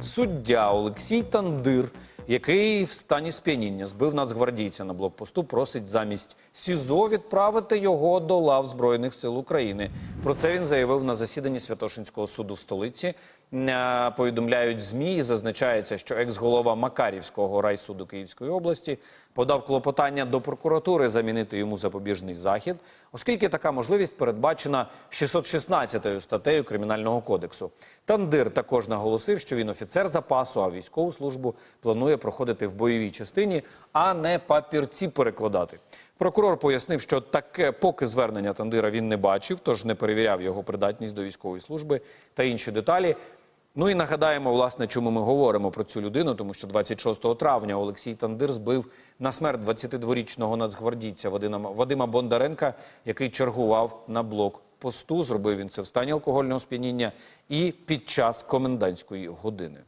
суддя Олексій Тандир, який в стані сп'яніння збив нацгвардійця на блокпосту, просить замість СІЗО відправити його до лав Збройних сил України. Про це він заявив на засіданні Святошинського суду в столиці. Е, Повідомляють змі і зазначається, що екс-голова Макарівського райсуду Київської області подав клопотання до прокуратури замінити йому запобіжний захід, оскільки така можливість передбачена 616 статтею Кримінального кодексу. Тандир також наголосив, що він офіцер запасу, а військову службу планує проходити в бойовій частині, а не папірці перекладати. Прокурор пояснив, що таке поки звернення Тандира він не бачив, тож не перевіряв його придатність до військової служби та інші деталі. Ну і нагадаємо, власне, чому ми говоримо про цю людину, тому що 26 травня Олексій Тандир збив на смерть 22-річного нацгвардійця Вадима, Бондаренка, який чергував на блок посту. Зробив він це в стані алкогольного сп'яніння і під час комендантської години.